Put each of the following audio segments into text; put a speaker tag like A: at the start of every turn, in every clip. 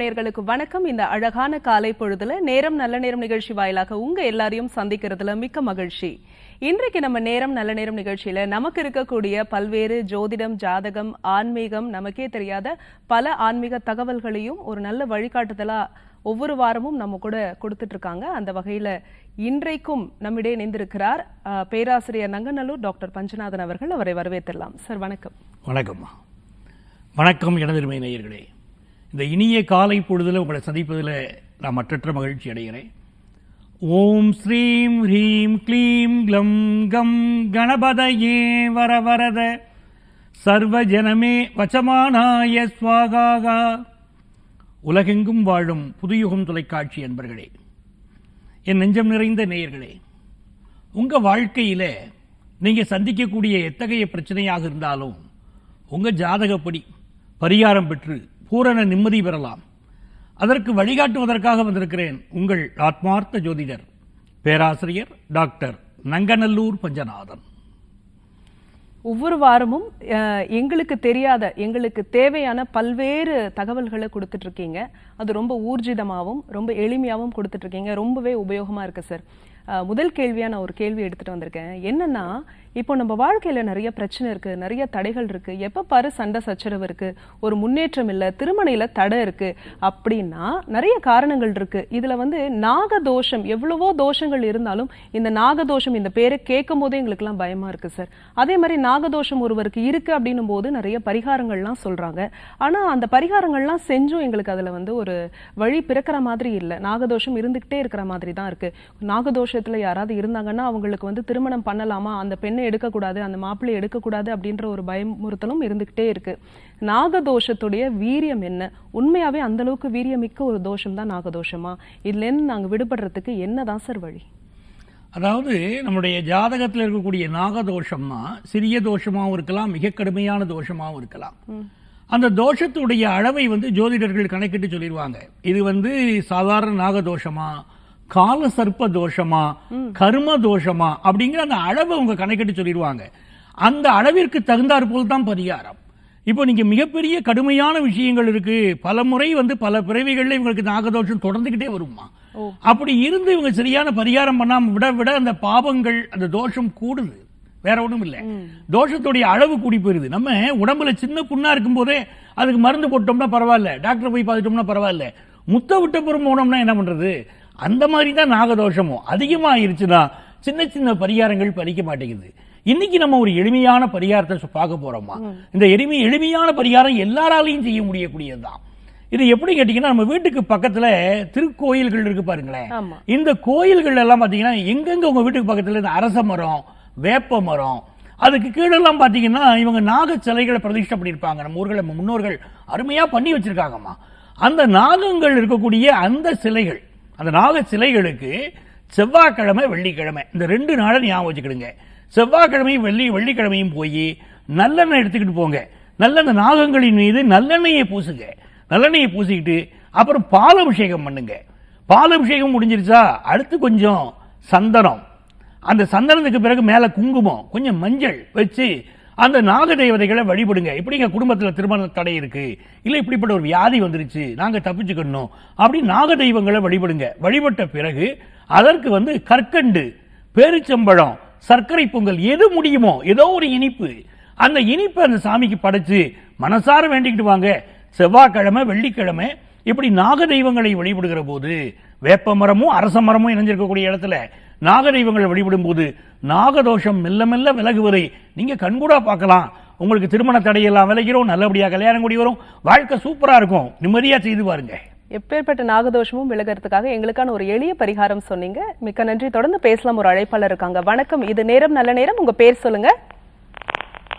A: நேர்களுக்கு வணக்கம். இந்த அழகான காலை பொழுதுல நேரம் நல்ல நேரம் நிகழ்ச்சி வாயிலாக உங்க எல்லாரையும் சந்திக்கிறதுல மிக்க மகிழ்ச்சி. இன்றைக்கு நம்ம நேரம் நல்ல நேரம் நிகழ்ச்சியில நமக்கு இருக்கக்கூடிய பல்வேறு ஜோதிடம் ஜாதகம் ஆன்மீகம் நமக்கே தெரியாத பல ஆன்மீக தகவல்களையும் ஒரு நல்ல வழிகாட்டுதலா ஒவ்வொரு வாரமும் நம்ம கூட கொடுத்துட்டு இருக்காங்க அந்த வகையில இன்றைக்கும் நம்மிடையே இணைந்திருக்கிறார் பேராசிரியர் நங்கநல்லூர் டாக்டர் பஞ்சநாதன் அவர்கள். அவரை வரவேற்றிடலாம் சார் வணக்கம்.
B: வணக்கம்மா. வணக்கம் எனதருமை நேயர்களே. இந்த இனிய காலை பொழுதில் உங்களை சந்திப்பதில் நான் மற்றற்ற மகிழ்ச்சி அடைகிறேன். ஓம் ஸ்ரீம் ஹ்ரீம் க்ளீம் க்ளம் கம் கணபதயே வர வரத சர்வ ஸ்வாகாகா உலகெங்கும் வாழும் புதுயுகம் தொலைக்காட்சி என்பர்களே என் நெஞ்சம் நிறைந்த நேயர்களே உங்கள் வாழ்க்கையில் நீங்கள் சந்திக்கக்கூடிய எத்தகைய பிரச்சனையாக இருந்தாலும் உங்கள் ஜாதகப்படி பரிகாரம் பெற்று பூரண நிம்மதி பெறலாம். அதற்கு வழிகாட்டுவதற்காக வந்திருக்கிறேன் உங்கள் ஆத்மார்த்த ஜோதிடர் பேராசிரியர் டாக்டர் நங்கநல்லூர் பஞ்சநாதன்.
A: ஒவ்வொரு வாரமும் எங்களுக்கு தெரியாத எங்களுக்கு தேவையான பல்வேறு தகவல்களை கொடுத்துட்டு இருக்கீங்க அது ரொம்ப ஊர்ஜிதமாகவும் ரொம்ப எளிமையாகவும் கொடுத்துட்டு இருக்கீங்க ரொம்பவே உபயோகமாக இருக்கு சார். முதல் கேள்வியாக நான் ஒரு கேள்வி எடுத்துகிட்டு வந்திருக்கேன். என்னன்னா இப்போ நம்ம வாழ்க்கையில் நிறைய பிரச்சனை இருக்கு நிறைய தடைகள் இருக்கு. எப்போ பாரு சண்டை சச்சரவு இருக்கு. ஒரு முன்னேற்றம் இல்லை திருமணையில் தடை இருக்கு. அப்படின்னா நிறைய காரணங்கள் இருக்கு. இதில் வந்து நாகதோஷம் எவ்வளவோ தோஷங்கள் இருந்தாலும் இந்த நாகதோஷம் இந்த பேரை கேட்கும் போதே எங்களுக்குலாம் பயமா இருக்கு சார். அதே மாதிரி நாகதோஷம் ஒருவருக்கு இருக்கு அப்படின்னும் போது நிறைய பரிகாரங்கள்லாம் சொல்றாங்க. ஆனால் அந்த பரிகாரங்கள்லாம் செஞ்சும் எங்களுக்கு அதில் வந்து ஒரு வழி பிறக்கிற மாதிரி இல்லை. நாகதோஷம் இருந்துகிட்டே இருக்கிற மாதிரி தான் இருக்கு. நாகதோஷத்தில் யாராவது இருந்தாங்கன்னா அவங்களுக்கு வந்து திருமணம் பண்ணலாமா? அந்த பெண்ணை எடுக்கக்கூடாது அந்த மாப்பிள்ளை எடுக்கக்கூடாது அப்படின்ற ஒரு பயமுறுத்தலும் இருந்துகிட்டே இருக்கு. நாகதோஷத்துடைய வீரியம் என்ன? உண்மையாவே அந்த அளவுக்கு வீரியமிக்க ஒரு தோஷம் தான் நாகதோஷமா? இதுல இருந்து நாங்க விடுபடுறதுக்கு என்னதான் சார் வழி?
B: அதாவது நம்முடைய ஜாதகத்தில் இருக்கக்கூடிய நாகதோஷம்னா சிறிய தோஷமாகவும் இருக்கலாம் மிக கடுமையான தோஷமாகவும் இருக்கலாம். அந்த தோஷத்துடைய அளவை வந்து ஜோதிடர்கள் கணக்கிட்டு சொல்லிடுவாங்க. இது வந்து சாதாரண நாகதோஷமா? கால சர்ப்ப தோஷமா கர்ம தோஷமா அப்படிங்கிற அந்த அளவை அவங்க கணக்கிட்டு சொல்லிடுவாங்க. அந்த அளவிற்கு தகுந்தாற் போல் தான் பரிகாரம் இப்போ நீங்க மிகப்பெரிய கடுமையான விஷயங்கள் இருக்கு. பல முறை வந்து பல பிறவிகள்ல இவங்களுக்கு நாகதோஷம் தொடர்ந்துகிட்டே வருமா? அப்படி இருந்து இவங்க சரியான பரிகாரம் பண்ணாம விட விட அந்த பாவங்கள் அந்த தோஷம் கூடுது. வேற ஒண்ணும் இல்ல. தோஷத்துடைய அளவு கூடி போயிருது. நம்ம உடம்புல சின்ன புண்ணா இருக்கும் போதே அதுக்கு மருந்து போட்டோம்னா பரவாயில்ல. டாக்டர் போய் பார்த்துட்டோம்னா பரவாயில்ல. முத்த விட்ட புறம் போனோம்னா என்ன பண்றது? அந்த மாதிரி தான் நாகதோஷமும். அதிகமாயிருச்சுன்னா சின்ன சின்ன பரிகாரங்கள் பலிக்க மாட்டேங்குது. இன்னைக்கு நம்ம ஒரு எளிமையான பரிகாரத்தை பார்க்க போறோமா? இந்த எளிமை எளிமையான பரிகாரம் எல்லாராலையும் செய்ய முடியக்கூடியதுதான். இது எப்படி கேட்டீங்கன்னா நம்ம வீட்டுக்கு பக்கத்துல திருக்கோயில்கள் இருக்கு பாருங்களேன். இந்த கோயில்கள் எல்லாம் பாத்தீங்கன்னா எங்கெங்க உங்க வீட்டுக்கு பக்கத்துல இந்த அரச மரம் வேப்ப மரம் அதுக்கு கீழெல்லாம் பாத்தீங்கன்னா இவங்க நாக சிலைகளை பிரதிஷ்டை பண்ணியிருப்பாங்க. நம்ம ஊர்கள் நம்ம முன்னோர்கள் அருமையா பண்ணி வச்சிருக்காங்கம்மா. அந்த நாகங்கள் இருக்கக்கூடிய அந்த சிலைகள் அந்த நாக சிலைகளுக்கு செவ்வாய்க்கிழமை வெள்ளிக்கிழமை. இந்த ரெண்டு நாளை ஞாபகம் வச்சுக்கிடுங்க செவ்வாய்க்கிழமையும் வெள்ளி வெள்ளிக்கிழமையும் போய் நல்லெண்ணெய் எடுத்துக்கிட்டு போங்க. நல்ல அந்த நாகங்களின் மீது நல்லெண்ணெயை பூசுங்க. நல்லெண்ணெயை பூசிக்கிட்டு அப்புறம் பாலபிஷேகம் பண்ணுங்க. பாலபிஷேகம் முடிஞ்சிருச்சா? அடுத்து கொஞ்சம் சந்தனம். அந்த சந்தனத்துக்கு பிறகு மேலே குங்குமம் கொஞ்சம் மஞ்சள் வச்சு அந்த நாக தேவதைகளை வழிபடுங்க. எப்படிங்க குடும்பத்தில் திருமண தடை இருக்குது இல்லை இப்படிப்பட்ட ஒரு வியாதி வந்துருச்சு நாங்கள் தப்பிச்சுக்கணும். அப்படி நாக தெய்வங்களை வழிபடுங்க. வழிபட்ட பிறகு அதற்கு வந்து கற்கண்டு பேரிச்சம்பழம் சர்க்கரை பொங்கல் எது முடியுமோ ஏதோ ஒரு இனிப்பு. அந்த இனிப்பை அந்த சாமிக்கு படைச்சு மனசார வேண்டிக்கிட்டு வாங்க. செவ்வாய்க்கிழமை வெள்ளிக்கிழமை இப்படி நாக தெய்வங்களை வழிபடுகிற போது வேப்ப மரமும் அரச மரமும் இணைஞ்சிருக்கக்கூடிய இடத்துல நாக தெய்வங்களை வழிபடும் போது நாகதோஷம் மெல்ல மெல்ல விலகுவதை நீங்க கண்கூடா பார்க்கலாம். உங்களுக்கு திருமண தடையெல்லாம் விலகிறோம் நல்லபடியா கல்யாணம் கூடி வரும். வாழ்க்கை சூப்பரா இருக்கும். நிம்மதியா செய்து பாருங்க.
A: எப்பேற்பட்ட நாகதோஷமும் விலகிறதுக்காக எங்களுக்கான ஒரு எளிய பரிகாரம் சொன்னீங்க. மிக்க நன்றி. தொடர்ந்து பேசலாம். ஒரு அழைப்பாளர் இருக்காங்க. வணக்கம். இது நேரம் நல்ல நேரம். உங்க பேர் சொல்லுங்க.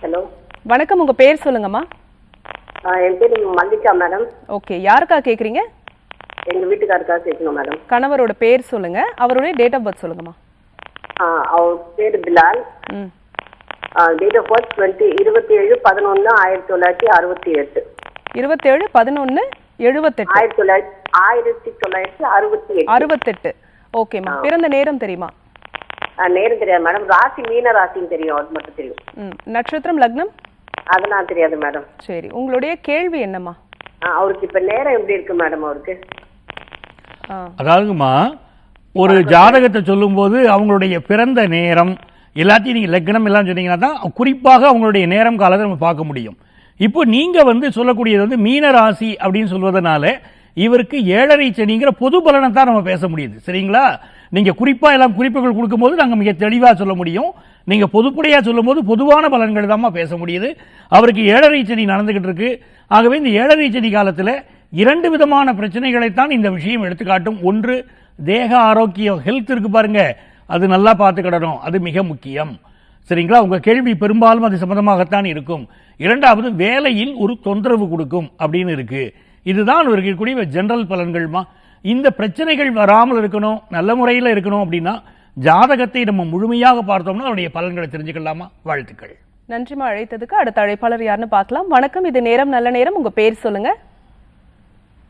C: ஹலோ.
A: வணக்கம். உங்க பேர் சொல்லுங்கம்மா.
C: ஆ, என் பேர் மல்லிகா மேடம்.
A: ஓகே. யாருக்கா கேக்குறீங்க?
C: எங்க வீட்டுக்காருக்காக கேட்கணும் மேடம்
A: கணவரோட பேர் சொல்லுங்க. அவருடைய டேட் ஆஃப் பர்த் சொல்லுங்கம்மா.
C: அவர் பேர் பிலால்.
A: ம்.
C: டேட் ஆஃப் பர்த் டுவெண்ட்டி இருபத்தி ஏழு பதினொன்று ஆயிரத்தி தொள்ளாயிரத்தி அறுபத்தி எட்டு.
A: இருபத்தேழு பதினொன்னு எழுபத்தெட்டு.
C: ஆயிரத்தி தொள்ளாயிரத்தி ஆயிரத்தி தொள்ளாயிரத்தி அறுபத்தி எட்டு.
A: அறுபத்தெட்டு. ஓகேம்மா. பிறந்த நேரம் தெரியுமா?
C: நேரம் தெரியாது மேடம் ராசி மீன ராசின்னு தெரியும் அது மட்டும் தெரியும்.
A: ம். நட்சத்திரம் லக்னம்?
C: அதெல்லாம் தெரியாது மேடம்
A: சரி. உங்களுடைய கேள்வி என்னம்மா?
C: அவருக்கு இப்ப நேரம் எப்படி இருக்கு மேடம் அவருக்கு?
A: ஆ,
B: அதாவதுமா ஒரு ஜாதகத்தை சொல்லும்போது அவங்களுடைய பிறந்த நேரம் எல்லாத்தையும் நீங்கள் லக்னம் எல்லாம் சொன்னீங்கன்னா தான் குறிப்பாக அவங்களுடைய நேரம் காலத்தை நம்ம பார்க்க முடியும். இப்போ நீங்கள் வந்து சொல்லக்கூடியது வந்து மீன ராசி அப்படின்னு சொல்வதனால இவருக்கு ஏழரை சனிங்கிற பொது பலனை தான் நம்ம பேச முடியுது. சரிங்களா? நீங்கள் குறிப்பாக எல்லாம் குறிப்புகள் கொடுக்கும்போது நாங்கள் மிக தெளிவாக சொல்ல முடியும். நீங்கள் பொதுப்படையாக சொல்லும்போது பொதுவான பலன்கள் தாம்மா பேச முடியுது. அவருக்கு ஏழரை சனி நடந்துகிட்டு இருக்கு. ஆகவே இந்த ஏழரை சனி காலத்தில் இரண்டு விதமான பிரச்சனைகளைத்தான் இந்த விஷயம் எடுத்துக்காட்டும். ஒன்று தேக ஆரோக்கியம் ஹெல்த் இருக்கு பாருங்க. அது நல்லா பார்த்துக்கிடணும். அது மிக முக்கியம். சரிங்களா? உங்கள் கேள்வி பெரும்பாலும் அது சம்மந்தமாகத்தான் இருக்கும். இரண்டாவது வேலையில் ஒரு தொந்தரவு கொடுக்கும் அப்படின்னு இருக்குது இதுதான் இருக்கக்கூடிய ஜென்ரல் பலன்கள்மா. இந்த பிரச்சனைகள் வராமல் இருக்கணும் நல்ல முறையில் இருக்கணும் அப்படின்னா ஜாதகத்தை நம்ம முழுமையாக பார்த்தோம்னா அதனுடைய பலன்களை தெரிஞ்சுக்கலாமா? வாழ்த்துக்கள்.
A: நன்றிமா அழைத்ததுக்கு அடுத்த அழைப்பாளர் யாருன்னு பார்க்கலாம். வணக்கம் இது நேரம் நல்ல நேரம். உங்கள் பேர் சொல்லுங்கள்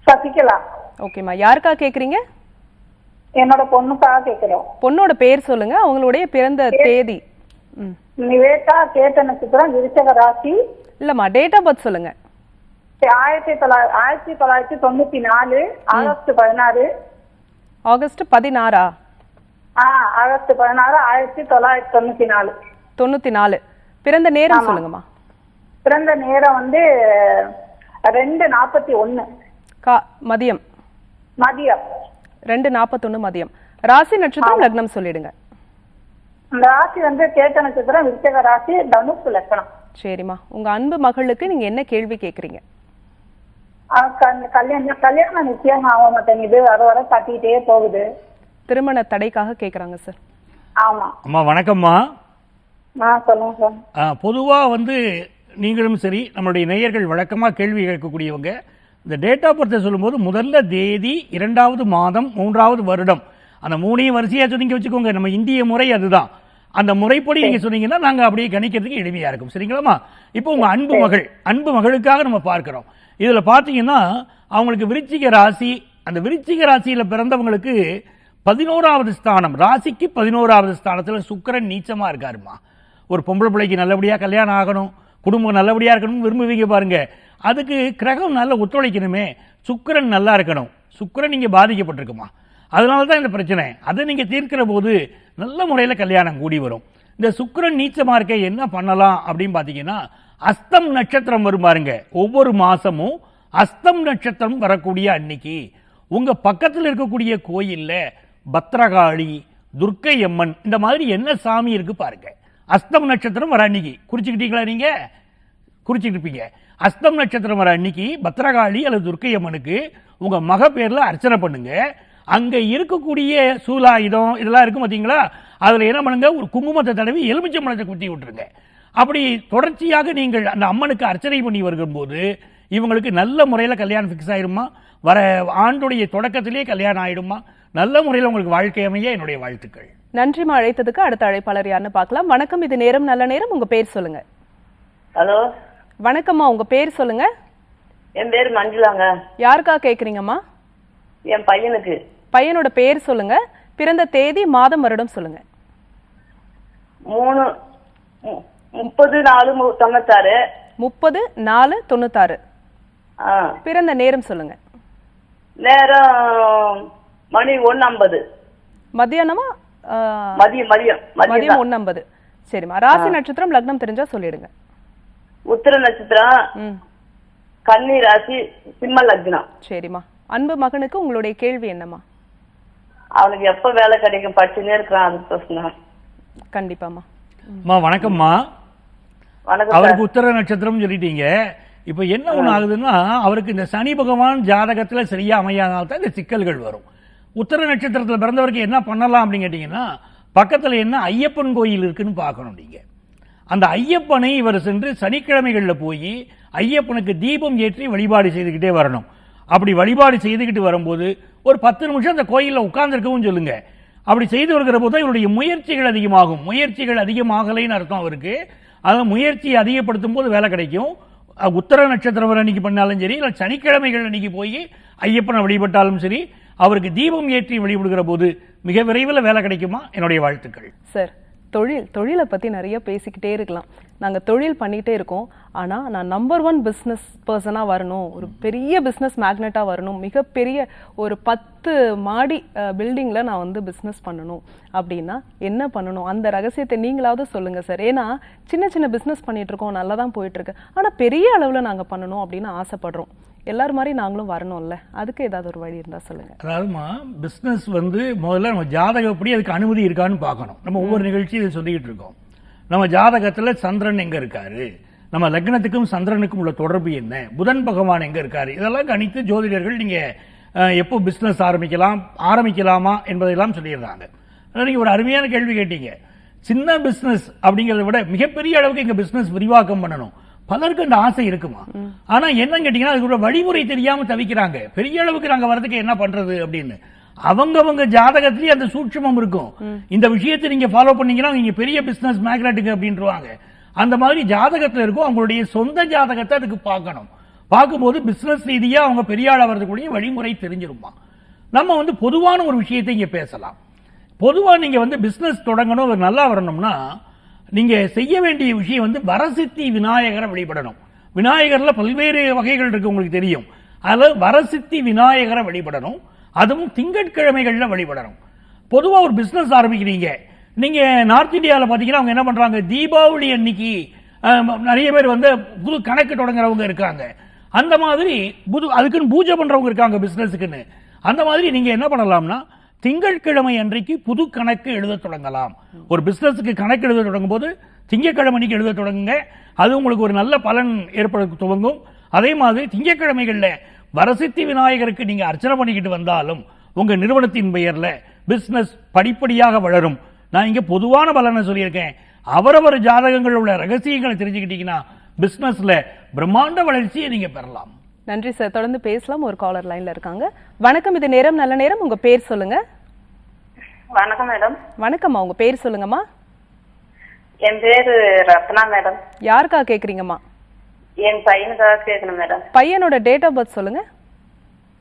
D: சசிகலா.
A: ஓகேம்மா. யாருக்கா கேக்குறீங்க?
D: என்னோட பொண்ணுக்காக கேக்குறோம்.
A: பொண்ணோட பேர் சொல்லுங்க. அவங்களுடைய பிறந்த தேதி.
D: நிவேதா கேட்ட நட்சத்திரம் விருச்சக ராசி
A: இல்லம்மா டேட் ஆஃப் பர்த் சொல்லுங்க.
D: ஆயிரத்தி தொள்ளாயிரத்தி ஆயிரத்தி தொள்ளாயிரத்தி தொண்ணூத்தி நாலு ஆகஸ்ட் பதினாறு.
A: ஆகஸ்ட் பதினாறா?
D: ஆ ஆகஸ்ட் பதினாறு ஆயிரத்தி தொள்ளாயிரத்தி தொண்ணூத்தி நாலு.
A: தொண்ணூத்தி நாலு. பிறந்த நேரம் சொல்லுங்கம்மா.
D: பிறந்த நேரம் வந்து ரெண்டு நாற்பத்தி ஒண்ணு.
A: கா மதியம்.
D: மதியம்.
A: ரெண்டு நாற்பத்தொன்னு மதியம். ராசி நட்சத்திரம் லக்னம் சொல்லிடுங்க.
D: ராசி வந்து கேட்ட நட்சத்திரம் விருச்சக ராசி தனுசு லட்சணம்
A: சரிம்மா. உங்க அன்பு மகளுக்கு நீங்க என்ன கேள்வி கேக்குறீங்க?
D: கல்யாணம் கல்யாணம் நிச்சயம் ஆக மாட்டேங்குது வர வர தட்டிக்கிட்டே போகுது.
A: திருமண தடைக்காக கேக்குறாங்க சார்.
D: ஆமா.
B: அம்மா வணக்கம்மா.
D: சொல்லுங்க சார்
B: பொதுவாக வந்து நீங்களும் சரி நம்மளுடைய நேயர்கள் வழக்கமாக கேள்வி கேட்கக்கூடியவங்க. இந்த டேட் ஆஃப் பர்த்தை சொல்லும்போது முதல்ல தேதி இரண்டாவது மாதம் மூன்றாவது வருடம். அந்த மூணையும் வரிசையாக சொன்னீங்க வச்சுக்கோங்க. நம்ம இந்திய முறை அதுதான். அந்த முறைப்படி நீங்கள் சொன்னீங்கன்னா நாங்கள் அப்படியே கணிக்கிறதுக்கு எளிமையாக இருக்கும். சரிங்களாம்மா? இப்போ உங்கள் அன்பு மகள் அன்பு மகளுக்காக நம்ம பார்க்குறோம். இதில் பார்த்தீங்கன்னா அவங்களுக்கு விருச்சிக ராசி அந்த விருச்சிக ராசியில் பிறந்தவங்களுக்கு பதினோராவது ஸ்தானம் ராசிக்கு பதினோராவது ஸ்தானத்தில் சுக்கிரன் நீச்சமாக இருக்காருமா ஒரு பொம்பளை பிள்ளைக்கு நல்லபடியாக கல்யாணம் ஆகணும் குடும்பம் நல்லபடியாக இருக்கணும்னு விரும்புவீங்க பாருங்க. அதுக்கு கிரகம் நல்லா ஒத்துழைக்கணுமே. சுக்கிரன் நல்லா இருக்கணும். சுக்கரன் இங்கே பாதிக்கப்பட்டிருக்குமா? அதனால தான் இந்த பிரச்சனை. அதை நீங்கள் தீர்க்கிற போது நல்ல முறையில் கல்யாணம் கூடி வரும். இந்த சுக்கரன் நீச்சமாக இருக்க என்ன பண்ணலாம் அப்படின்னு பார்த்தீங்கன்னா அஸ்தம் நட்சத்திரம் வரும் பாருங்க. ஒவ்வொரு மாதமும் அஸ்தம் நட்சத்திரம் வரக்கூடிய அன்னைக்கு உங்கள் பக்கத்தில் இருக்கக்கூடிய கோயிலில் பத்ரகாளி துர்க்கை அம்மன் இந்த மாதிரி என்ன சாமி இருக்கு பாருங்க. அஸ்தம் நட்சத்திரம் வர அன்னைக்கு. குறிச்சிக்கிட்டீங்களா நீங்கள் குறிச்சிக்கிட்டு இருப்பீங்க. அஸ்தம் நட்சத்திரம் வர அன்னைக்கு பத்ரகாளி அல்லது துர்க்கை அம்மனுக்கு உங்க மக பேர்ல அர்ச்சனை பண்ணுங்க. அங்க இருக்கக்கூடிய சூலாயுதம் இதெல்லாம் இருக்கும் பார்த்தீங்களா அதுல என்ன பண்ணுங்க? ஒரு குங்குமத்தை தடவி எலுமிச்சம்பழத்தை குத்தி விட்டுருங்க. அப்படி தொடர்ச்சியாக நீங்கள் அந்த அம்மனுக்கு அர்ச்சனை பண்ணி வரும்போது இவங்களுக்கு நல்ல முறையில் கல்யாணம் ஃபிக்ஸ் ஆயிருமா? வர ஆண்டுடைய தொடக்கத்திலே கல்யாணம் ஆயிடுமா? நல்ல முறையில் உங்களுக்கு வாழ்க்கை அமைய என்னுடைய வாழ்த்துக்கள்.
A: நன்றிம்மா அழைத்ததுக்கு அடுத்த அழைப்பாளர் யாருன்னு பார்க்கலாம். வணக்கம் இது நேரம் நல்ல நேரம். உங்க பேர் சொல்லுங்க.
E: ஹலோ.
A: வணக்கம்மா உங்க பேர் சொல்லுங்க.
E: என் பேர் மஞ்சுளாங்க.
A: யாருக்கா கேக்குறீங்கம்மா?
E: என் பையனுக்கு.
A: பையனோட பேர் சொல்லுங்க. பிறந்த தேதி மாதம் வருடம் சொல்லுங்க.
E: மூணு மு- முப்பது நாலு மு- தொண்ணூத்தாறு.
A: முப்பது நாலு தொண்ணூத்தாறு.
E: ஆ.
A: பிறந்த நேரம் சொல்லுங்க.
E: நேரம் மணி ஒன்று ஐம்பது
A: மத்தியானமா? ஆ,
E: மதியம் மதியம் மதியம்
A: மதியம். ஒண்ணு ஐம்பது சரிம்மா. ராசி நட்சத்திரம் லக்னம் தெரிஞ்சா சொல்லிடுங்க.
E: உத்திர நட்சத்திரம்
A: ம்.
E: கன்னி ராசி சிம்ம லக்னம்.
A: சரிம்மா. அன்பு மகனுக்கு உங்களுடைய கேள்வி என்னம்மா?
E: அவனுக்கு எப்ப வேலை கிடைக்கும்? படிச்சுன்னே இருக்கிறான் அதுக்கு பிரச்சனை
A: கண்டிப்பாம்மா.
B: அம்மா வணக்கம்மா.
E: வணக்கம்
B: அவருக்கு உத்தர நட்சத்திரம் சொல்லிட்டீங்க. இப்போ என்ன ஒன்று ஆகுதுன்னா அவருக்கு இந்த சனி பகவான் ஜாதகத்தில் சரியா அமையாதனால தான் இந்த சிக்கல்கள் வரும். உத்தர நட்சத்திரத்தில் பிறந்தவருக்கு என்ன பண்ணலாம் அப்படின்னு கேட்டிங்கன்னா பக்கத்தில் என்ன ஐயப்பன் கோயில் இருக்குன்னு பார்க்கணும் நீங்கள் அந்த ஐயப்பனை இவர் சென்று சனிக்கிழமைகளில் போய் ஐயப்பனுக்கு தீபம் ஏற்றி வழிபாடு செய்துக்கிட்டே வரணும். அப்படி வழிபாடு செய்துக்கிட்டு வரும்போது ஒரு பத்து நிமிஷம் அந்த கோயிலில் உட்கார்ந்துருக்கவும் சொல்லுங்க. அப்படி செய்து வருகிற போது தான் இவருடைய முயற்சிகள் அதிகமாகும். முயற்சிகள் அதிகமாகலைன்னு அர்த்தம் அவருக்கு. அதான் முயற்சியை அதிகப்படுத்தும் போது வேலை கிடைக்கும். உத்தர நட்சத்திரம் வர அன்னைக்கு பண்ணாலும் சரி இல்லை சனிக்கிழமைகள் அன்னைக்கு போய் ஐயப்பனை வழிபட்டாலும் சரி அவருக்கு தீபம் ஏற்றி வழிபடுகிற போது மிக விரைவில் வேலை கிடைக்குமா? என்னுடைய வாழ்த்துக்கள்.
A: சார் தொழில் தொழிலை பற்றி நிறைய பேசிக்கிட்டே இருக்கலாம். நாங்கள் தொழில் பண்ணிகிட்டே இருக்கோம். ஆனால் நான் நம்பர் ஒன் பிஸ்னஸ் பர்சனாக வரணும். ஒரு பெரிய பிஸ்னஸ் மேக்னெட்டாக வரணும். மிகப்பெரிய ஒரு பத்து மாடி பில்டிங்கில் நான் வந்து பிஸ்னஸ் பண்ணணும். அப்படின்னா என்ன பண்ணணும்? அந்த ரகசியத்தை நீங்களாவது சொல்லுங்கள் சார். ஏன்னா சின்ன சின்ன பிஸ்னஸ் பண்ணிகிட்ருக்கோம் நல்லா தான் போயிட்டுருக்கு ஆனால் பெரிய அளவில் நாங்கள் பண்ணணும் அப்படின்னு ஆசைப்படுறோம். எல்லார் மாதிரி நாங்களும் வரணும்ல. அதுக்கு ஏதாவது ஒரு வழி இருந்தால் சொல்லுங்கள்
B: அதாவதுமா பிஸ்னஸ் வந்து முதல்ல நம்ம ஜாதகப்படி அதுக்கு அனுமதி இருக்கான்னு பார்க்கணும். நம்ம ஒவ்வொரு நிகழ்ச்சியும் இதை சொல்லிக்கிட்டு இருக்கோம். நம்ம ஜாதகத்தில் சந்திரன் எங்கே இருக்காரு? நம்ம லக்னத்துக்கும் சந்திரனுக்கும் உள்ள தொடர்பு என்ன? புதன் பகவான் எங்கே இருக்காரு? இதெல்லாம் கணித்து ஜோதிடர்கள் நீங்கள் எப்போ பிஸ்னஸ் ஆரம்பிக்கலாம் ஆரம்பிக்கலாமா என்பதையெல்லாம் சொல்லிடுறாங்க. அதனால் நீங்கள் ஒரு அருமையான கேள்வி கேட்டீங்க. சின்ன பிஸ்னஸ் அப்படிங்கிறத விட மிகப்பெரிய அளவுக்கு எங்கள் பிஸ்னஸ் விரிவாக்கம் பண்ணணும். பலருக்கு அந்த ஆசை இருக்குமா? ஆனா என்னன்னு கேட்டீங்கன்னா அதுக்கு வழிமுறை தெரியாம தவிக்கிறாங்க. பெரிய அளவுக்கு நாங்க வரதுக்கு என்ன பண்றது அப்படின்னு. அவங்கவங்க ஜாதகத்திலேயே அந்த சூட்சுமம் இருக்கும். இந்த விஷயத்தை நீங்க ஃபாலோ பண்ணீங்கன்னா நீங்க பெரிய பிசினஸ் மேக்னட்டுக்கு அப்படின்றவாங்க. அந்த மாதிரி ஜாதகத்துல இருக்கும். அவங்களுடைய சொந்த ஜாதகத்தை அதுக்கு பார்க்கணும். பார்க்கும்போது பிசினஸ் ரீதியா அவங்க பெரிய ஆளா வரதுக்குரிய வழிமுறை தெரிஞ்சிருமா? நம்ம வந்து பொதுவான ஒரு விஷயத்தை இங்க பேசலாம். பொதுவா நீங்க வந்து பிசினஸ் தொடங்கணும் நல்லா வரணும்னா நீங்க செய்ய வேண்டிய விஷயம் வந்து வரசித்தி விநாயகரை வழிபடணும். விநாயகர்ல பல்வேறு வகைகள் இருக்கு உங்களுக்கு தெரியும். அதில் வரசித்தி விநாயகரை வழிபடணும். அதுவும் திங்கட்கிழமைகளில் வழிபடணும். பொதுவாக ஒரு பிஸ்னஸ் ஆரம்பிக்கிறீங்க. நீங்கள் நார்த் இந்தியாவில் பார்த்தீங்கன்னா அவங்க என்ன பண்ணுறாங்க தீபாவளி அன்னைக்கு நிறைய பேர் வந்து புது கணக்கு தொடங்குறவங்க இருக்காங்க. அந்த மாதிரி புது அதுக்குன்னு பூஜை பண்ணுறவங்க இருக்காங்க பிஸ்னஸுக்குன்னு அந்த மாதிரி நீங்கள் என்ன பண்ணலாம்னா திங்கட்கிழமை அன்றைக்கு புது கணக்கு எழுத தொடங்கலாம். ஒரு பிஸ்னஸுக்கு கணக்கு எழுத தொடங்கும் போது திங்கட்கிழமை அன்னைக்கு எழுத தொடங்குங்க. அது உங்களுக்கு ஒரு நல்ல பலன் ஏற்பட துவங்கும். அதே மாதிரி திங்கட்கிழமைகளில் வரசித்தி விநாயகருக்கு நீங்க அர்ச்சனை பண்ணிக்கிட்டு வந்தாலும் உங்க நிறுவனத்தின் பெயரில் பிஸ்னஸ் படிப்படியாக வளரும். நான் இங்க பொதுவான பலனை சொல்லியிருக்கேன். அவரவர் ஜாதகங்கள் உள்ள ரகசியங்களை தெரிஞ்சுக்கிட்டீங்கன்னா பிஸ்னஸில் பிரம்மாண்ட வளர்ச்சியை நீங்க பெறலாம்.
A: நன்றி சார். தொடர்ந்து பேசலாம். ஒரு காலர் லைன்ல இருக்காங்க. வணக்கம் இது நேரம். நல்ல நேரம். உங்க பேர் சொல்லுங்க.
E: வணக்கம் மேடம்.
A: வணக்கம்மா. உங்க பேர் சொல்லுங்கம்மா.
E: என் பேரு ரத்னா மேடம்.
A: யாருக்கா கேக்குறீங்கம்மா?
E: என் பையனுக்காக கேட்கணும் மேடம்.
A: பையனோட டேட் ஆஃப் பர்த் சொல்லுங்க.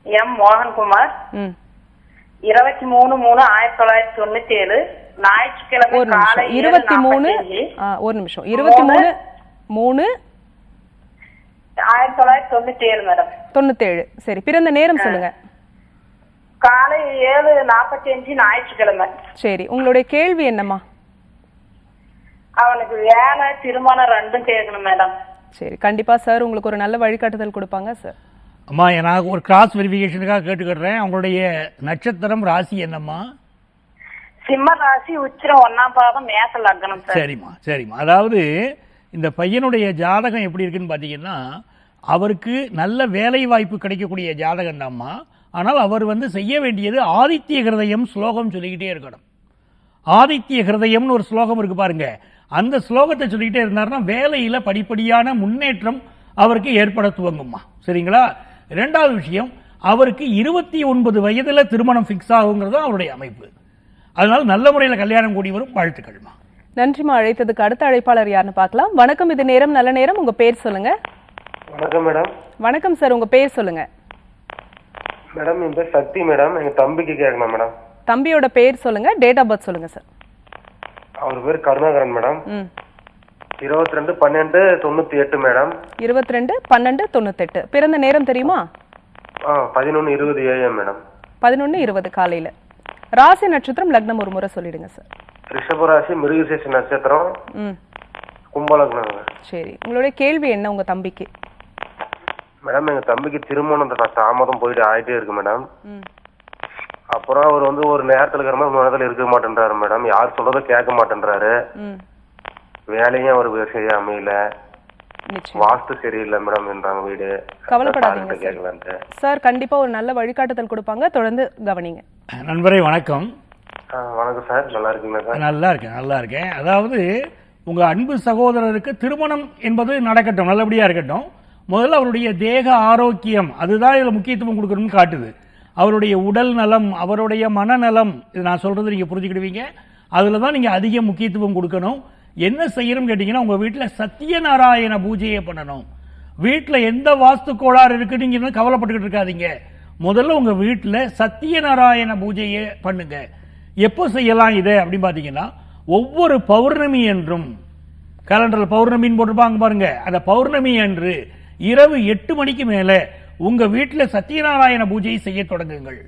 E: எம் மோகன்குமார்.
A: ம்.
E: இருபத்தி மூணு மூணு ஆயிரத்தி தொள்ளாயிரத்தி தொண்ணூத்தி ஏழு. ஞாயிற்றுக்கிழமை
A: ஒரு நிமிஷம். இருபத்தி மூணு ஒரு நிமிஷம். இருபத்தி மூணு மூணு
E: ஆயிரத்தி தொள்ளாயிரத்தி தொண்ணூத்தி ஏழு மேடம்.
A: தொண்ணூத்தேழு. சரி பிறந்த நேரம் சொல்லுங்க.
E: காலை ஏழு நாற்பத்தி அஞ்சு ஞாயிற்றுக்கிழமை.
A: சரி உங்களுடைய கேள்வி என்னம்மா?
E: அவனுக்கு வேலை திருமணம் ரெண்டும் கேட்கணும் மேடம்.
A: சரி கண்டிப்பா சார் உங்களுக்கு ஒரு நல்ல வழிகாட்டுதல் கொடுப்பாங்க சார்.
B: அம்மா நான் ஒரு கிராஸ் வெரிஃபிகேஷனுக்காக கேட்டுக்கிறேன் அவங்களுடைய நட்சத்திரம் ராசி என்னம்மா?
E: சிம்ம ராசி உச்சிரம் ஒன்னாம் பாதம் மேச லக்னம் சார்.
B: சரிம்மா சரிம்மா. அதாவது இந்த பையனுடைய ஜாதகம் எப்படி இருக்குன்னு பார்த்தீங்கன்னா அவருக்கு நல்ல வேலை வாய்ப்பு கிடைக்கக்கூடிய ஜாதகம் தான்மா. ஆனால் அவர் வந்து செய்ய வேண்டியது ஆதித்ய ஹிருதயம் ஸ்லோகம் சொல்லிக்கிட்டே இருக்கணும். ஆதித்ய ஹிருதயம்னு ஒரு ஸ்லோகம் இருக்கு பாருங்க. அந்த ஸ்லோகத்தை சொல்லிக்கிட்டே இருந்தாருன்னா வேலையில் படிப்படியான முன்னேற்றம் அவருக்கு ஏற்பட துவங்கும்மா. சரிங்களா? ரெண்டாவது விஷயம் அவருக்கு இருபத்தி ஒன்பது வயதில் திருமணம் ஃபிக்ஸ் ஆகுங்கிறது தான் அவருடைய அமைப்பு. அதனால் நல்ல முறையில் கல்யாணம் கூடி வரும் வாழ்த்துக்கள்மா.
A: நன்றிம்மா அழைத்ததுக்கு அடுத்த அழைப்பாளர் யாருன்னு பார்க்கலாம். வணக்கம் இது நேரம் நல்ல நேரம். உங்க பேர் சொல்லுங்க.
F: வணக்கம் மேடம்.
A: வணக்கம் சார். உங்க பேர் சொல்லுங்க.
F: மேடம் என் பேர் சக்தி மேடம். எங்க தம்பிக்கு கேட்கணும் மேடம்.
A: தம்பியோட பேர் சொல்லுங்க. டேட் ஆஃப் பர்த் சொல்லுங்க சார்.
F: அவர் பேர் கருணாகரன் மேடம். இருபத்தி ரெண்டு பன்னெண்டு தொண்ணூத்தி எட்டு மேடம்.
A: இருபத்தி ரெண்டு பன்னெண்டு தொண்ணூத்தெட்டு. பிறந்த நேரம் தெரியுமா?
F: பதினொன்று இருபது ஏஎம் மேடம்.
A: பதினொன்று இருபது காலையில. ராசி நட்சத்திரம் லக்னம் ஒரு முறை சொல்லிடுங்க சார்.
F: ரிஷபராசி மிருகசேஷ நட்சத்திரம்
A: ம்.
F: கும்பலக்னங்க.
A: சரி. உங்களுடைய கேள்வி என்ன உங்க தம்பிக்கு?
F: மேடம் எங்க தம்பிக்கு திருமணம் தான். தாமதம் போயிட்டு ஆயிட்டே இருக்கு மேடம்.
A: ம்.
F: அப்புறம் அவர் வந்து ஒரு நேரத்துல இருக்கிற மாதிரி நேரத்துல இருக்க மாட்டேன்றாரு மேடம். யார் சொல்றதும் கேட்க மாட்டேன்றாரு.
A: ம்.
F: வேலையும் அவருக்கு சரியா அமையல.
A: நிச்சயம்.
F: வாஸ்து சரியில்லை மேடம் என்றாங்க வீடு.
A: கவலைப்படாதீங்க சார் கண்டிப்பா ஒரு நல்ல வழிகாட்டுதல் கொடுப்பாங்க. தொடர்ந்து கவனிங்க.
B: நண்பரே வணக்கம்.
F: வணக்கம் சார். நல்லா இருக்கீங்களா சார்?
B: நல்லா இருக்கேன் நல்லா இருக்கேன். அதாவது உங்க அன்பு சகோதரருக்கு திருமணம் என்பது நடக்கட்டும் நல்லபடியா இருக்கட்டும். முதல்ல அவருடைய தேக ஆரோக்கியம் அதுதான் இதில் முக்கியத்துவம் கொடுக்கணும்னு காட்டுது. அவருடைய உடல் நலம் அவருடைய மனநலம் இது நான் சொல்றது நீங்க புரிஞ்சுக்கிடுவீங்க. அதில் தான் நீங்க அதிக முக்கியத்துவம் கொடுக்கணும். என்ன செய்யணும்னு கேட்டீங்கன்னா உங்க வீட்டில் சத்யநாராயண பூஜையை பண்ணணும். வீட்டில் எந்த வாஸ்து கோளாறு இருக்குன்னு நீங்க கவலைப்பட்டுக்கிட்டு இருக்காதீங்க. முதல்ல உங்க வீட்டில் சத்யநாராயண பூஜையை பண்ணுங்க. எப்போ செய்யலாம் இதை அப்படின்னு பார்த்தீங்கன்னா ஒவ்வொரு பௌர்ணமி என்றும் கேலண்டரில் பௌர்ணமின்னு போட்டிருப்பாங்க பாருங்க. அந்த பௌர்ணமி அன்று இரவு எட்டு மணிக்கு மேலே உங்க வீட்டில் சத்யநாராயண பூஜையை செய்ய தொடங்குங்கள்.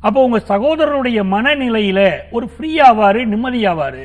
B: அப்போ உங்க சகோதரருடைய மனநிலையில ஒரு ஃப்ரீ நிம்மதியாவாரு.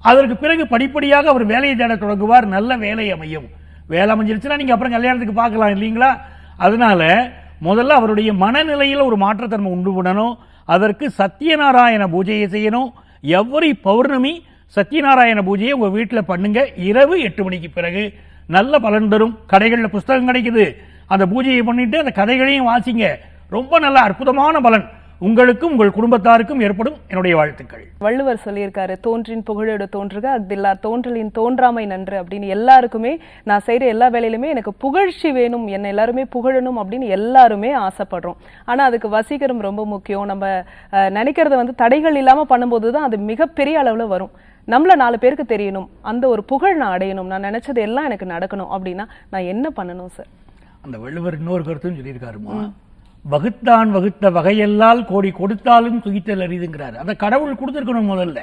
B: அதற்கு பிறகு படிப்படியாக அவர் வேலையை தேட தொடங்குவார் நல்ல வேலை அமையும். வேலை அமைஞ்சிருச்சுன்னா நீங்க அப்புறம் கல்யாணத்துக்கு பார்க்கலாம் இல்லைங்களா? அதனால முதல்ல அவருடைய மனநிலையில் ஒரு மாற்றத்தன்மை உண்டு பண்ணணும். அதற்கு சத்யநாராயண பூஜையை செய்யணும். எவ்வரி பௌர்ணமி சத்யநாராயண பூஜையை உங்கள் வீட்டில் பண்ணுங்க. இரவு எட்டு மணிக்கு பிறகு. நல்ல பலன் தரும். கடைகளில் புஸ்தகம் கிடைக்குது. அந்த பூஜையை பண்ணிட்டு அந்த கதைகளையும் வாசிங்க. ரொம்ப நல்ல அற்புதமான பலன். உங்களுக்கும் உங்கள் குடும்பத்தாருக்கும் ஏற்படும் என்னுடைய வாழ்த்துக்கள்.
A: வள்ளுவர் சொல்லியிருக்காரு தோன்றின் புகழோடு தோன்றுக அஃதில்லா தோன்றலின் தோன்றாமை நன்று அப்படின்னு எல்லாருக்குமே நான் செய்யற எல்லா வேலையிலுமே எனக்கு புகழ்ச்சி வேணும் என்னை எல்லாருமே புகழணும் அப்படின்னு எல்லாருமே ஆசைப்படுறோம். ஆனா அதுக்கு வசீகரம் ரொம்ப முக்கியம். நம்ம நினைக்கிறத வந்து தடைகள் இல்லாம பண்ணும்போது தான் அது மிகப்பெரிய அளவுல வரும். நம்மள நாலு பேருக்கு தெரியணும். அந்த ஒரு புகழ் நான் அடையணும். நான் நினைச்சது எல்லாம் எனக்கு நடக்கணும் அப்படின்னா நான் என்ன பண்ணணும் சார்?
B: அந்த வள்ளுவர் இன்னொரு கருத்தும் சொல்லியிருக்காருமா? வகுத்தான் வகுத்த வகையெல்லால் கோடி கொடுத்தாலும் துகித்தல் அரிதுங்கிறாரு. அந்த கடவுள் கொடுத்துருக்கணும் முதல்ல.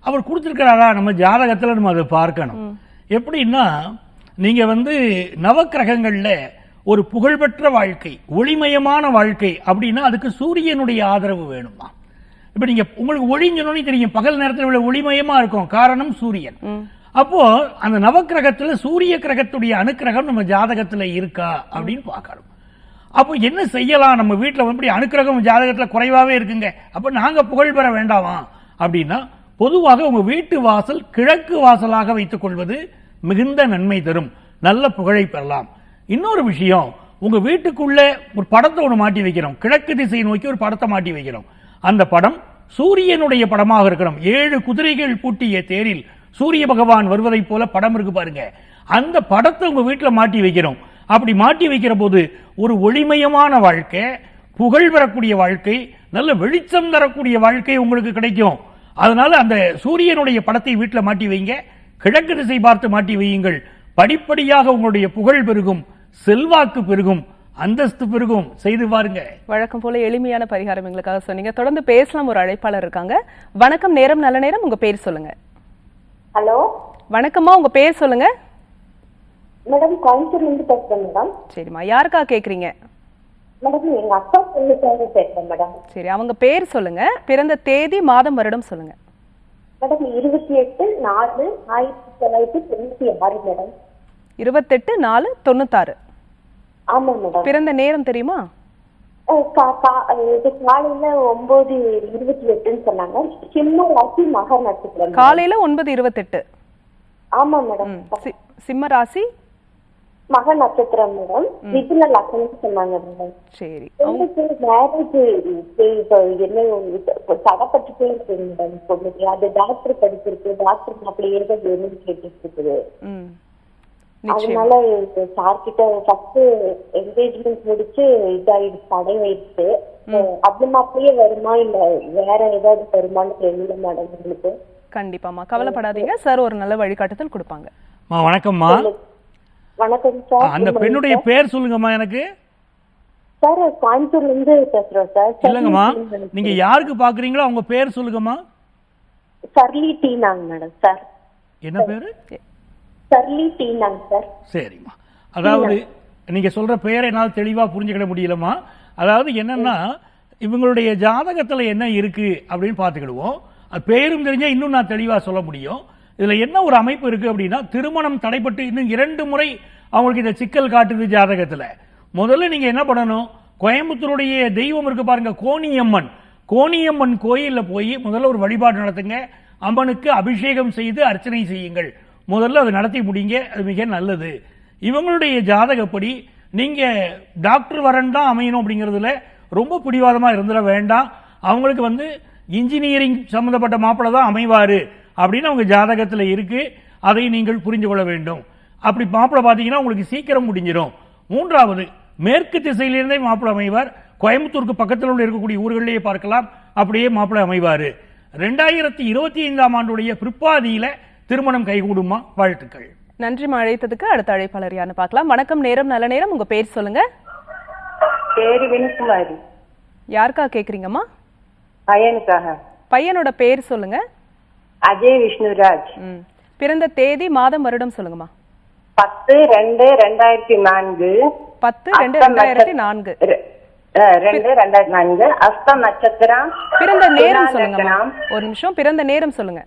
B: அவர் கொடுத்துருக்கிறாரா? நம்ம ஜாதகத்துல நம்ம அதை பார்க்கணும். எப்படின்னா நீங்க வந்து நவக்கிரகங்கள்ல ஒரு புகழ்பெற்ற வாழ்க்கை ஒளிமயமான வாழ்க்கை அப்படின்னா அதுக்கு சூரியனுடைய ஆதரவு வேணுமா? இப்ப நீங்க உங்களுக்கு ஒளிஞ்சனோன்னு தெரியும். பகல் நேரத்தில் இவ்வளவு ஒளிமயமா இருக்கும். காரணம் சூரியன். அப்போ அந்த நவக்கிரகத்துல சூரிய கிரகத்துடைய அணுக்கிரகம் நம்ம ஜாதகத்துல இருக்கா அப்படின்னு பார்க்கணும். அப்போ என்ன செய்யலாம்? நம்ம வீட்டில் வந்து அனுக்கிரகம் ஜாதகத்தில் குறைவாகவே இருக்குங்க. அப்போ நாங்கள் புகழ் பெற வேண்டாமா? அப்படின்னா பொதுவாக உங்கள் வீட்டு வாசல் கிழக்கு வாசலாக வைத்துக் கொள்வது மிகுந்த நன்மை தரும். நல்ல புகழை பெறலாம். இன்னொரு விஷயம் உங்கள் வீட்டுக்குள்ளே ஒரு படத்தை ஒன்று மாட்டி வைக்கிறோம். கிழக்கு திசை நோக்கி ஒரு படத்தை மாட்டி வைக்கிறோம். அந்த படம் சூரியனுடைய படமாக இருக்கணும். ஏழு குதிரைகள் பூட்டிய தேரில் சூரிய பகவான் வருவதைப் போல படம் இருக்கு பாருங்க. அந்த படத்தை உங்கள் வீட்டில் மாட்டி வைக்கிறோம். அப்படி மாட்டி வைக்கிற போது ஒரு ஒளிமயமான வாழ்க்கை புகழ் பெறக்கூடிய வாழ்க்கை நல்ல வெளிச்சம் தரக்கூடிய வாழ்க்கை உங்களுக்கு கிடைக்கும். அதனால அந்த சூரியனுடைய படத்தை வீட்டுல மாட்டி வைங்க. கிழக்கு திசை பார்த்து மாட்டி வையுங்கள். படிப்படியாக உங்களுடைய புகழ் பெருகும் செல்வாக்கு பெருகும் அந்தஸ்து பெருகும். செய்து பாருங்க.
A: வழக்கம் போல எளிமையான பரிகாரம் எங்களுக்காக சொன்னீங்க. தொடர்ந்து பேசலாம் ஒரு அழைப்பாளர் இருக்காங்க. வணக்கம் நேரம் நல்ல நேரம். உங்க பேர் சொல்லுங்க.
D: ஹலோ?
A: வணக்கம்மா உங்க பேர் சொல்லுங்க.
D: மேடம் கோயம்புத்தூர்ல இருந்து பேசுறேன் மேடம்.
A: சரிம்மா யாருக்கா கேக்குறீங்க?
D: மேடம் எங்க அக்கா பொண்ணுக்காக பேசுறேன் மேடம்.
A: சரி அவங்க பேர் சொல்லுங்க. பிறந்த தேதி மாதம் வருடம் சொல்லுங்க.
D: மேடம் இருபத்தி எட்டு நாலு ஆயிரத்தி தொள்ளாயிரத்தி தொண்ணூத்தி ஆறு மேடம்.
A: இருபத்தெட்டு நாலு தொண்ணூத்தாறு.
D: ஆமா மேடம்.
A: பிறந்த நேரம் தெரியுமா?
D: காலையில ஒன்பது இருபத்தி எட்டுன்னு சொன்னாங்க. சிம்ம ராசி மக நட்சத்திரம்.
A: காலையில ஒன்பது இருபத்தெட்டு.
D: ஆமா மேடம்.
A: சிம்ம ராசி
D: மக நட்சத்திரம் மேடம். மிதுன லக்னம் சொன்னாங்க மேடம். மேரேஜ் இப்போ என்ன தடப்பட்டுட்டே இருக்கு மேடம் பொண்ணுக்கு அது டாக்டர் படிச்சிருக்கு டாக்டர் அப்படியே வேணும்னு கேட்டுட்டு இருக்குது அதனால சார் கிட்ட ஃபர்ஸ்ட் என்கேஜ்மெண்ட் முடிச்சு இதாயிடுச்சு தடையாயிடுச்சு. அது மாதிரியே வருமா இல்ல வேற ஏதாவது வருமான்னு தெரியல மேடம் உங்களுக்கு?
A: கண்டிப்பாமா கவலைப்படாதீங்க. சார் ஒரு நல்ல வழிகாட்டுதல் கொடுப்பாங்க.
B: வணக்கம்மா.
D: வணக்கம் சார்.
B: அந்த பெண்ணுடைய பேர் சொல்லுங்கம்மா எனக்கு.
D: சார் கோயம்புத்தூர்ல இருந்து பேசுறோம் சார்.
B: இல்லைங்கம்மா நீங்க யாருக்கு பாக்குறீங்களோ அவங்க பேர் சொல்லுங்கம்மா.
D: சர்லி டீனாங்க மேடம் சார்.
B: என்ன பேரு?
D: சர்லி டீனாங்க சார்.
B: சரிம்மா. அதாவது நீங்க சொல்ற பெயரை என்னால் தெளிவா புரிஞ்சுக்கிட முடியலம்மா. அதாவது என்னன்னா இவங்களுடைய ஜாதகத்துல என்ன இருக்கு அப்படின்னு பார்த்துக்கிடுவோம். அது பேரும் தெரிஞ்சா இன்னும் நான் தெளிவா சொல்ல முடியும். இதில் என்ன ஒரு அமைப்பு இருக்குது அப்படின்னா திருமணம் தடைப்பட்டு இன்னும் இரண்டு முறை அவங்களுக்கு இந்த சிக்கல் காட்டுது ஜாதகத்தில். முதல்ல நீங்கள் என்ன பண்ணணும்? கோயம்புத்தூருடைய தெய்வம் இருக்கு பாருங்க கோணியம்மன். கோணியம்மன் கோயிலில் போய் முதல்ல ஒரு வழிபாடு நடத்துங்க. அம்மனுக்கு அபிஷேகம் செய்து அர்ச்சனை செய்யுங்கள். முதல்ல அதை நடத்தி முடிங்க அது மிக நல்லது. இவங்களுடைய ஜாதகப்படி நீங்கள் டாக்டர் வரன் தான் அமையணும் அப்படிங்கிறதுல ரொம்ப பிடிவாதமாக இருந்துட வேண்டாம். அவங்களுக்கு வந்து இன்ஜினியரிங் சம்மந்தப்பட்ட மாப்பிள்ளை தான் அமைவார். அப்படின்னு அவங்க ஜாதகத்துல இருக்கு. அதை நீங்கள் புரிந்து கொள்ள வேண்டும். அப்படி மாப்பிள்ளை பார்த்தீங்கன்னா உங்களுக்கு சீக்கிரம் முடிஞ்சிடும் மூன்றாவது மேற்கு திசையிலிருந்தே மாப்பிள்ளை அமைவார். கோயம்புத்தூருக்கு பக்கத்தில் உள்ள இருக்கக்கூடிய ஊர்களிலேயே பார்க்கலாம். அப்படியே மாப்பிள்ளை அமைவார். ரெண்டாயிரத்தி இருபத்தி ஐந்தாம் ஆண்டுடைய பிற்பாதியில திருமணம் கைகூடுமா? வாழ்த்துக்கள்.
A: நன்றிமா அழைத்ததுக்கு அடுத்த அழைப்பாளர் யாருன்னு பார்க்கலாம். வணக்கம் நேரம் நல்ல நேரம். உங்க பேர் சொல்லுங்க.
E: பேரு
A: யாருக்கா கேக்குறீங்கம்மா?
E: பையனுக்காக.
A: பையனோட பேர் சொல்லுங்க.
C: அஜய் விஷ்ணுராஜ்.
A: பிறந்த தேதி மாதம் வருடம் சொல்லுங்கம்மா.
C: பத்து ரெண்டு ரெண்டாயிரத்தி நான்கு.
A: பத்து ரெண்டு ரெண்டாயிரத்தி நான்கு.
C: ரெண்டு ரெண்டாயிரத்தி நான்கு. அஸ்தம் நட்சத்திரம்
A: பிறந்த நேரம்
C: லக்னம்.
A: ஒரு நிமிஷம். பிறந்த நேரம் சொல்லுங்க.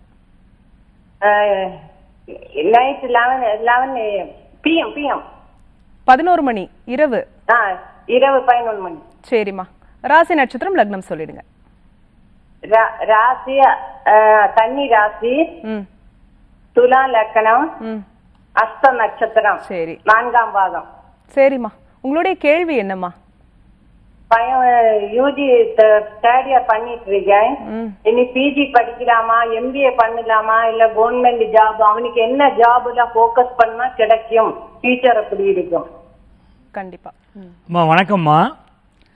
C: Night eleven eleven PM PM
A: பதினோரு மணி இரவு.
C: இரவு பதினொன்று மணி.
A: சரிம்மா. ராசி நட்சத்திரம் லக்னம் சொல்லிடுங்க.
C: ராசி அஹ், கன்னி ராசி
A: ம்
C: துலா லக்கணம்
A: ம்
C: அஸ்த நட்சத்திரம்
A: சரி.
C: நான்காம் பாதம்.
A: சரிம்மா. உங்களுடைய கேள்வி என்னம்மா?
C: பையன் யூஜி தேர்ட் இயர் பண்ணிட்டு இருக்கேன் இனி பிஜி படிக்கலாமா எம்பிஏ பண்ணலாமா இல்ல கவர்மெண்ட் ஜாப் அவனுக்கு என்ன ஜாப்ல போக்கஸ் பண்ணா கிடைக்கும்? ஃபியூச்சர் எப்படி இருக்கும்.
A: கண்டிப்பா.
B: வணக்கம்மா.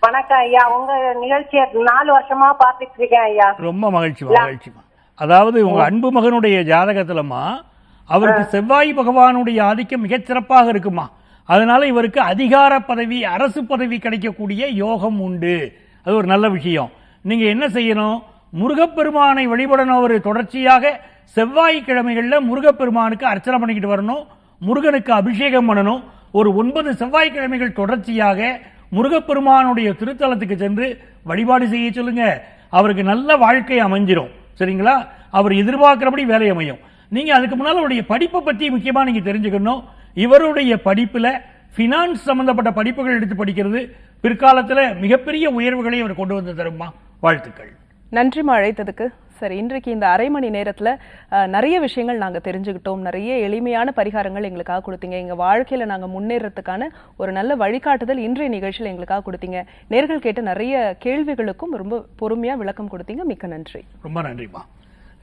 C: வணக்கம் ஐயா. உங்க நிகழ்ச்சியை நாலு வருஷமா பார்த்துட்டு இருக்கேன் ஐயா.
B: ரொம்ப மகிழ்ச்சிமா மகிழ்ச்சிமா அதாவது உங்க அன்பு மகனுடைய ஜாதகத்துலம்மா அவருக்கு செவ்வாய் பகவானுடைய ஆதிக்கம் மிகச் சிறப்பாக இருக்குமா? அதனால இவருக்கு அதிகார பதவி அரசு பதவி கிடைக்கக்கூடிய யோகம் உண்டு. அது ஒரு நல்ல விஷயம். நீங்க என்ன செய்யணும்? முருகப்பெருமானை வழிபடணும். அவர் தொடர்ச்சியாக செவ்வாய்க்கிழமைகள்ல முருகப்பெருமானுக்கு அர்ச்சனை பண்ணிக்கிட்டு வரணும். முருகனுக்கு அபிஷேகம் பண்ணணும். ஒரு ஒன்பது செவ்வாய்க்கிழமைகள் தொடர்ச்சியாக முருகப்பெருமானுடைய திருத்தலத்துக்கு சென்று வழிபாடு செய்ய சொல்லுங்க. அவருக்கு நல்ல வாழ்க்கை அமைஞ்சிரும். சரிங்களா? அவர் எதிர்பார்க்கிறபடி வேலை அமையும். நீங்க அதுக்கு முன்னால் அவருடைய படிப்பை பற்றி முக்கியமாக நீங்க தெரிஞ்சுக்கணும். இவருடைய படிப்பில் ஃபினான்ஸ் சம்பந்தப்பட்ட படிப்புகள் எடுத்து படிக்கிறது பிற்காலத்தில் மிகப்பெரிய உயர்வுகளை அவர் கொண்டு வந்து தருமா வாழ்த்துக்கள்.
A: நன்றிம்மா அழைத்ததுக்கு சரி இன்றைக்கு இந்த அரை மணி நேரத்தில் நிறைய விஷயங்கள் நாங்கள் தெரிஞ்சுக்கிட்டோம். நிறைய எளிமையான பரிகாரங்கள் எங்களுக்காக கொடுத்தீங்க. எங்கள் வாழ்க்கையில் நாங்கள் முன்னேறதுக்கான ஒரு நல்ல வழிகாட்டுதல் இன்றைய நிகழ்ச்சியில் எங்களுக்காக கொடுத்தீங்க. நேர்கள் கேட்ட நிறைய கேள்விகளுக்கும் ரொம்ப பொறுமையாக விளக்கம் கொடுத்தீங்க. மிக்க நன்றி.
B: ரொம்ப நன்றிம்மா.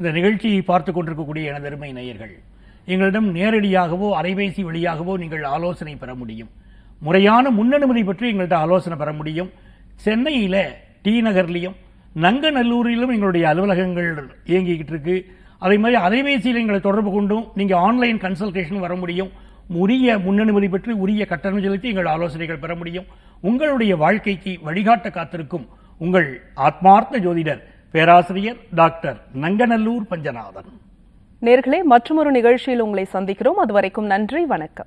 B: இந்த நிகழ்ச்சியை பார்த்து கொண்டிருக்கக்கூடிய எனதருமை நேயர்கள் எங்களிடம் நேரடியாகவோ அலைபேசி வழியாகவோ நீங்கள் ஆலோசனை பெற முடியும். முறையான முன்னனுமதி பற்றி எங்கள்கிட்ட ஆலோசனை பெற முடியும். சென்னையில் டி நகர்லையும் நங்கநல்லூரிலும் எங்களுடைய அலுவலகங்கள் இயங்கிக்கிட்டு இருக்கு. அதே மாதிரி அலைபேசியில் எங்களை தொடர்பு கொண்டும் நீங்கள் ஆன்லைன் கன்சல்டேஷன் வர முடியும். உரிய முன்னனுமதி பெற்று உரிய கட்டணம் செலுத்தி எங்கள் ஆலோசனைகள் பெற முடியும். உங்களுடைய வாழ்க்கைக்கு வழிகாட்ட காத்திருக்கும் உங்கள் ஆத்மார்த்த ஜோதிடர் பேராசிரியர் டாக்டர் நங்கநல்லூர் பஞ்சநாதன்.
A: நேர்களே மற்றொரு நிகழ்ச்சியில் உங்களை சந்திக்கிறோம். அதுவரைக்கும் நன்றி வணக்கம்.